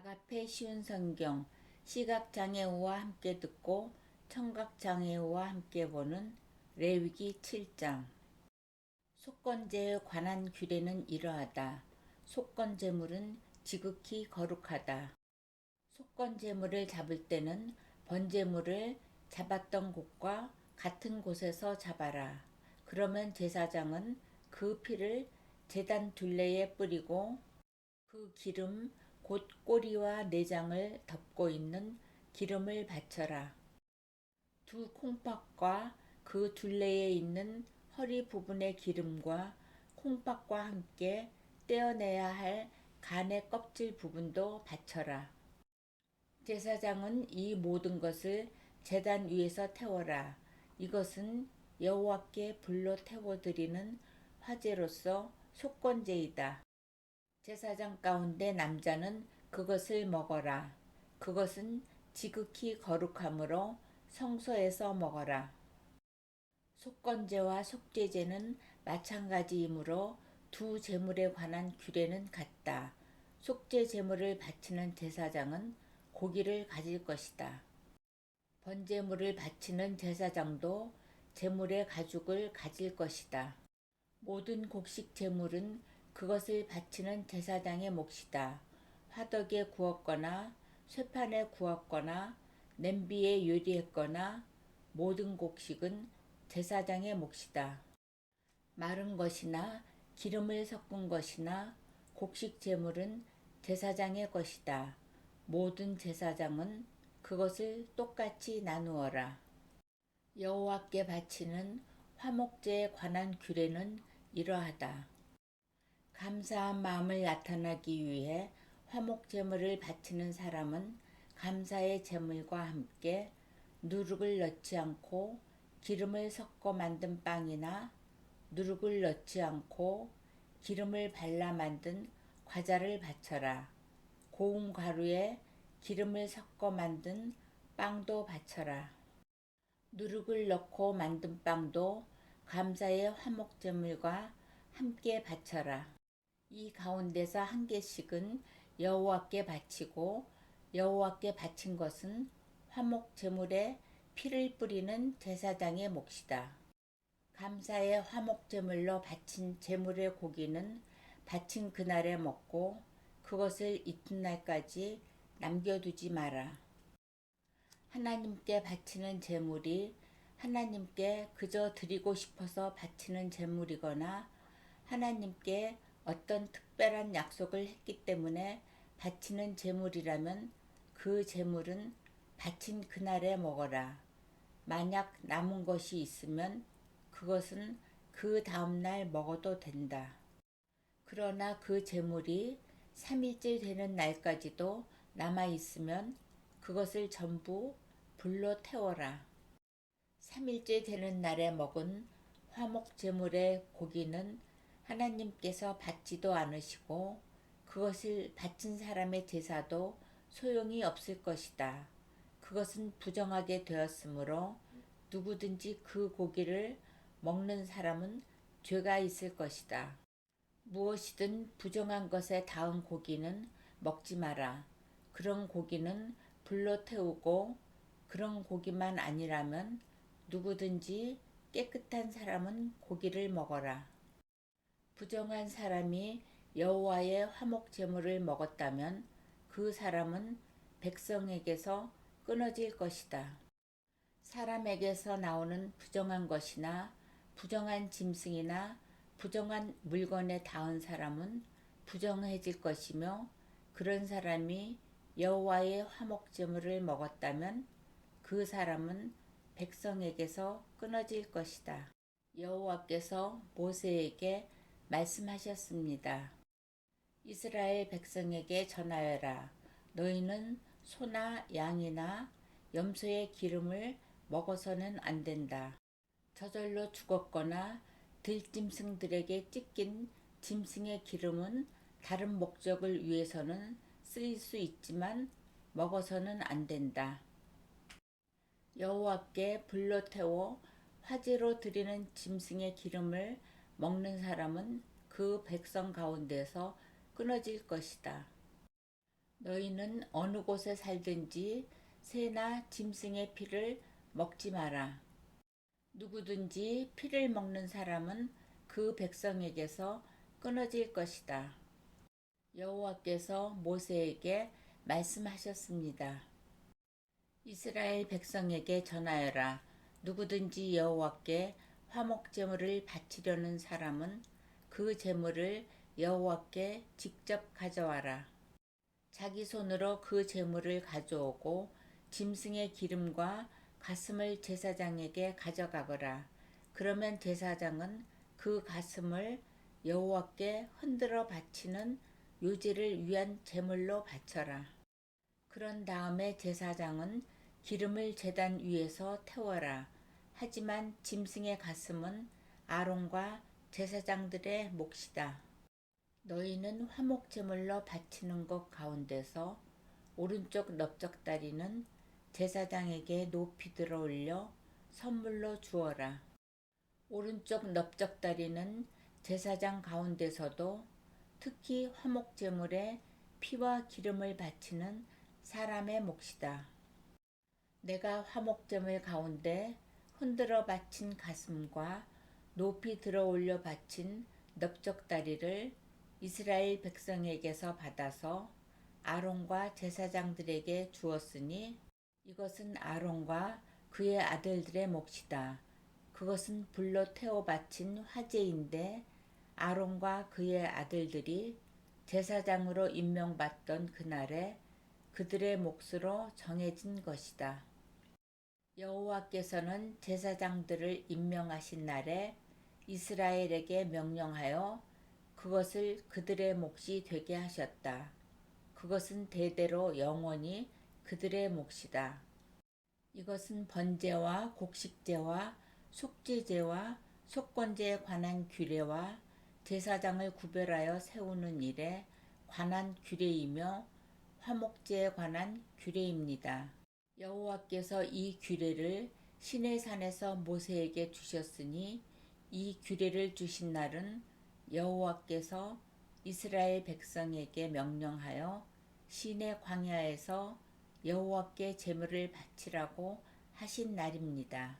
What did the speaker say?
아가페 쉬운 성경 시각장애우와 함께 듣고 청각장애우와 함께 보는 레위기 7장 속건제에 관한 규례는 이러하다. 속건제물은 지극히 거룩하다. 속건제물을 잡을 때는 번제물을 잡았던 곳과 같은 곳에서 잡아라. 그러면 제사장은 그 피를 제단 둘레에 뿌리고 그 기름 곧 꼬리와 내장을 덮고 있는 기름을 바쳐라. 두 콩팥과 그 둘레에 있는 허리 부분의 기름과 콩팥과 함께 떼어내야 할 간의 껍질 부분도 바쳐라. 제사장은 이 모든 것을 제단 위에서 태워라. 이것은 여호와께 불로 태워 드리는 화제로서 속건제이다. 제사장 가운데 남자는 그것을 먹어라. 그것은 지극히 거룩하므로 성소에서 먹어라. 속건제와 속죄제는 마찬가지이므로 두 제물에 관한 규례는 같다. 속죄 제물을 바치는 제사장은 고기를 가질 것이다. 번제물을 바치는 제사장도 제물의 가죽을 가질 것이다. 모든 곡식 제물은 그것을 바치는 제사장의 몫이다. 화덕에 구웠거나 쇠판에 구웠거나 냄비에 요리했거나 모든 곡식은 제사장의 몫이다. 마른 것이나 기름을 섞은 것이나 곡식 제물은 제사장의 것이다. 모든 제사장은 그것을 똑같이 나누어라. 여호와께 바치는 화목제에 관한 규례는 이러하다. 감사한 마음을 나타나기 위해 화목 제물을 바치는 사람은 감사의 제물과 함께 누룩을 넣지 않고 기름을 섞어 만든 빵이나 누룩을 넣지 않고 기름을 발라 만든 과자를 바쳐라. 고운 가루에 기름을 섞어 만든 빵도 바쳐라. 누룩을 넣고 만든 빵도 감사의 화목제물과 함께 바쳐라. 이 가운데서 한 개씩은 여호와께 바치고 여호와께 바친 것은 화목 제물에 피를 뿌리는 제사장의 몫이다. 감사의 화목 제물로 바친 제물의 고기는 바친 그날에 먹고 그것을 이튿날까지 남겨두지 마라. 하나님께 바치는 제물이 하나님께 그저 드리고 싶어서 바치는 제물이거나 하나님께 어떤 특별한 약속을 했기 때문에 바치는 제물이라면 그 제물은 바친 그날에 먹어라. 만약 남은 것이 있으면 그것은 그 다음날 먹어도 된다. 그러나 그 제물이 3일째 되는 날까지도 남아 있으면 그것을 전부 불로 태워라. 3일째 되는 날에 먹은 화목 제물의 고기는 하나님께서 받지도 않으시고 그것을 바친 사람의 제사도 소용이 없을 것이다. 그것은 부정하게 되었으므로 누구든지 그 고기를 먹는 사람은 죄가 있을 것이다. 무엇이든 부정한 것에 닿은 고기는 먹지 마라. 그런 고기는 불로 태우고 그런 고기만 아니라면 누구든지 깨끗한 사람은 고기를 먹어라. 부정한 사람이 여호와의 화목 제물을 먹었다면 그 사람은 백성에게서 끊어질 것이다. 사람에게서 나오는 부정한 것이나 부정한 짐승이나 부정한 물건에 닿은 사람은 부정해질 것이며 그런 사람이 여호와의 화목 제물을 먹었다면 그 사람은 백성에게서 끊어질 것이다. 여호와께서 모세에게 말씀하셨습니다. 이스라엘 백성에게 전하여라. 너희는 소나 양이나 염소의 기름을 먹어서는 안 된다. 저절로 죽었거나 들짐승들에게 찢긴 짐승의 기름은 다른 목적을 위해서는 쓰일 수 있지만 먹어서는 안 된다. 여호와께 불로 태워 화제로 드리는 짐승의 기름을 먹는 사람은 그 백성 가운데서 끊어질 것이다. 너희는 어느 곳에 살든지 새나 짐승의 피를 먹지 마라. 누구든지 피를 먹는 사람은 그 백성에게서 끊어질 것이다. 여호와께서 모세에게 말씀하셨습니다. 이스라엘 백성에게 전하여라. 누구든지 여호와께 화목 제물을 바치려는 사람은 그 제물을 여호와께 직접 가져와라. 자기 손으로 그 제물을 가져오고 짐승의 기름과 가슴을 제사장에게 가져가거라. 그러면 제사장은 그 가슴을 여호와께 흔들어 바치는 요제를 위한 제물로 바쳐라. 그런 다음에 제사장은 기름을 제단 위에서 태워라. 하지만 짐승의 가슴은 아론과 제사장들의 몫이다. 너희는 화목 제물로 바치는 것 가운데서 오른쪽 넓적다리는 제사장에게 높이 들어 올려 선물로 주어라. 오른쪽 넓적다리는 제사장 가운데서도 특히 화목 제물에 피와 기름을 바치는 사람의 몫이다. 내가 화목 제물 가운데 흔들어 바친 가슴과 높이 들어 올려 바친 넓적다리를 이스라엘 백성에게서 받아서 아론과 제사장들에게 주었으니 이것은 아론과 그의 아들들의 몫이다. 그것은 불로 태워 바친 화제인데 아론과 그의 아들들이 제사장으로 임명받던 그날에 그들의 몫으로 정해진 것이다. 여호와께서는 제사장들을 임명하신 날에 이스라엘에게 명령하여 그것을 그들의 몫이 되게 하셨다. 그것은 대대로 영원히 그들의 몫이다. 이것은 번제와 곡식제와 속죄제와 속건제에 관한 규례와 제사장을 구별하여 세우는 일에 관한 규례이며 화목제에 관한 규례입니다. 여호와께서 이 규례를 시내산에서 모세에게 주셨으니 이 규례를 주신 날은 여호와께서 이스라엘 백성에게 명령하여 시내 광야에서 여호와께 제물을 바치라고 하신 날입니다.